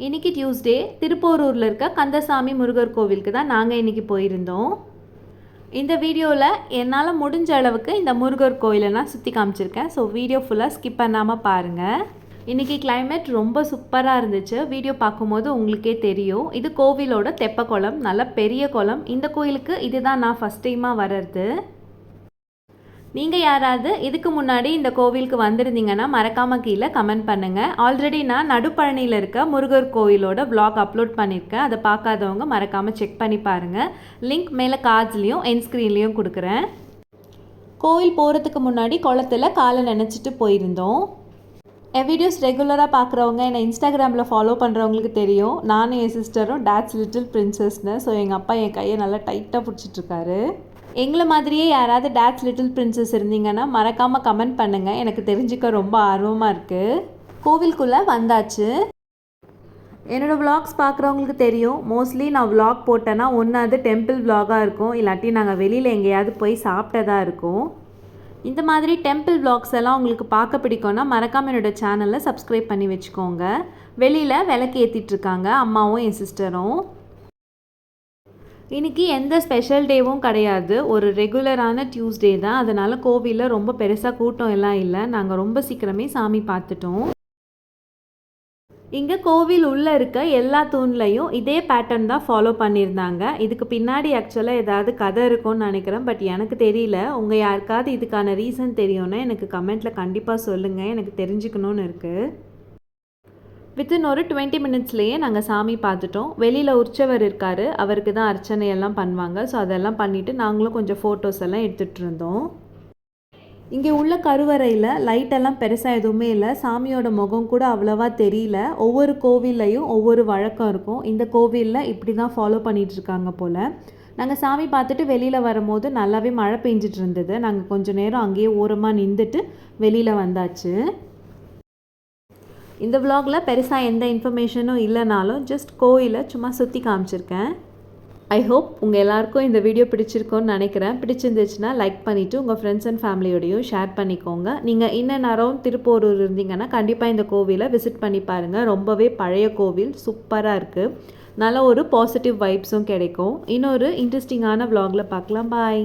இன்னைக்கு டியூஸ்டே திருப்போரூரில் இருக்க கந்தசாமி முருகர் கோவிலுக்கு தான் நாங்கள் இன்றைக்கி போயிருந்தோம். இந்த வீடியோவில் என்னால் முடிஞ்ச அளவுக்கு இந்த முருகர் கோயிலை நான் சுற்றி காமிச்சிருக்கேன். ஸோ வீடியோ ஃபுல்லாக ஸ்கிப் பண்ணாமல் பாருங்கள் இன்றைக்கி கிளைமேட் ரொம்ப சூப்பராக இருந்துச்சு. வீடியோ பார்க்கும்போது உங்களுக்கே தெரியும். இது கோவிலோட தெப்ப குளம் நல்ல பெரிய குளம். இந்த கோயிலுக்கு இதுதான் நான் ஃபஸ்ட் டைமாக வர்றது. நீங்கள் யாராவது இதுக்கு முன்னாடி இந்த கோவிலுக்கு வந்திருந்தீங்கன்னா மறக்காமல் கீழே கமெண்ட் பண்ணுங்கள் ஆல்ரெடி நான் நடுப்பழனியில் இருக்க முருகர் கோயிலோட vlog அப்லோட் பண்ணியிருக்கேன். அதை பார்க்காதவங்க மறக்காமல் செக் பண்ணி பாருங்கள் லிங்க் மேலே கார்ட்ஸ்லேயும் என் ஸ்க்ரீன்லேயும் கொடுக்குறேன். கோவில் போகிறதுக்கு முன்னாடி குளத்துல காலை நினச்சிட்டு போயிருந்தோம். என் வீடியோஸ் ரெகுலராக பார்க்குறவங்க என்னை இன்ஸ்டாகிராமில் ஃபாலோ பண்ணுறவங்களுக்கு தெரியும். நானும் என் சிஸ்டரும் டேட்ஸ் லிட்டில் பிரின்சஸ்னு ஸோ எங்கள் அப்பா என் கையை நல்லா டைட்டாக பிடிச்சிட்ருக்காரு எங்களை மாதிரியே யாராவது டேட்ஸ் லிட்டில் பிரின்சஸ் இருந்தீங்கன்னா மறக்காமல் கமெண்ட் பண்ணுங்கள் எனக்கு தெரிஞ்சுக்க ரொம்ப ஆர்வமாக இருக்குது கோவிலுக்குள்ளே வந்தாச்சு. என்னோடய விலாக்ஸ் பார்க்குறவங்களுக்கு தெரியும். மோஸ்ட்லி நான் விலாக் போட்டேன்னா ஒன்று அது டெம்பிள் விலாகாக இருக்கும். இல்லாட்டி நாங்கள் வெளியில் எங்கேயாவது போய் சாப்பிட்டதா இருக்கும். இந்த மாதிரி டெம்பிள் vlogs எல்லாம் உங்களுக்கு பார்க்க பிடிக்கும்னா மறக்காமல் என்னோடய சேனலை சப்ஸ்கிரைப் பண்ணி வச்சுக்கோங்க. வெளியில் விளக்கு ஏற்றிட்டுருக்காங்க அம்மாவும் என் சிஸ்டரும் இன்னைக்கு எந்த ஸ்பெஷல் டேவும் கிடையாது. ஒரு ரெகுலரான டியூஸ்டே தான். அதனால் கோவிலில் ரொம்ப பெருசாக கூட்டம் எல்லாம் இல்லை. நாங்கள் ரொம்ப சீக்கிரமே சாமி பார்த்துட்டோம். இங்கே கோவில் உள்ளே இருக்க எல்லா தூண்லையும் இதே பேட்டர்ன் தான் ஃபாலோ பண்ணியிருந்தாங்க. இதுக்கு பின்னாடி ஆக்சுவலாக ஏதாவது கதை இருக்கும்னு நினைக்கிறேன். பட் எனக்கு தெரியல. உங்கள் யாருக்காவது இதுக்கான ரீசன் தெரியும்னா எனக்கு கமெண்ட்டில் கண்டிப்பாக சொல்லுங்கள் எனக்கு தெரிஞ்சுக்கணும்னு இருக்குது வித்தின் ஒரு டுவெண்ட்டி மினிட்ஸ்லேயே நாங்கள் சாமி பார்த்துட்டோம். வெளியில் உற்சவர் இருக்கார். அவருக்கு தான் அர்ச்சனை எல்லாம் பண்ணுவாங்க. ஸோ அதெல்லாம் பண்ணிவிட்டு நாங்களும் கொஞ்சம் ஃபோட்டோஸ் எல்லாம் எடுத்துகிட்டு இருந்தோம். இங்கே உள்ள கருவறையில் லைட்டெல்லாம் பெருசாக எதுவுமே இல்லை. சாமியோட முகம் கூட அவ்வளோவா தெரியல. ஒவ்வொரு கோவில்லையும் ஒவ்வொரு வழக்கம் இருக்கும். இந்த கோவிலில் இப்படி தான் ஃபாலோ பண்ணிகிட்ருக்காங்க போல். நாங்கள் சாமி பார்த்துட்டு வெளியில் வரும்போது நல்லாவே மழை பெஞ்சிட்டு இருந்தது. நாங்கள் கொஞ்சம் நேரம் அங்கேயே ஓரமாக நின்றுட்டு வெளியில் வந்தாச்சு. இந்த விலாகில் பெருசாக எந்த இன்ஃபர்மேஷனும் இல்லைனாலும் ஜஸ்ட் கோயிலை சும்மா சுற்றி காமிச்சிருக்கேன். ஐ ஹோப் உங்கள் எல்லாருக்கும் இந்த வீடியோ பிடிச்சிருக்கோன்னு நினைக்கிறேன். பிடிச்சிருந்துச்சுன்னா லைக் பண்ணிவிட்டு உங்கள் ஃப்ரெண்ட்ஸ் அண்ட் ஃபேமிலியோடையும் ஷேர் பண்ணிக்கோங்க. நீங்கள் இன்னும் அரௌண்ட் திருப்போரூர் இருந்தீங்கன்னா கண்டிப்பாக இந்த கோவிலை விசிட் பண்ணி பாருங்கள் ரொம்பவே பழைய கோவில் சூப்பராக இருக்குது நல்ல ஒரு பாசிட்டிவ் வைப்ஸும் கிடைக்கும். இன்னொரு இன்ட்ரெஸ்டிங்கான வ்ளாகில் பார்க்கலாம். பாய்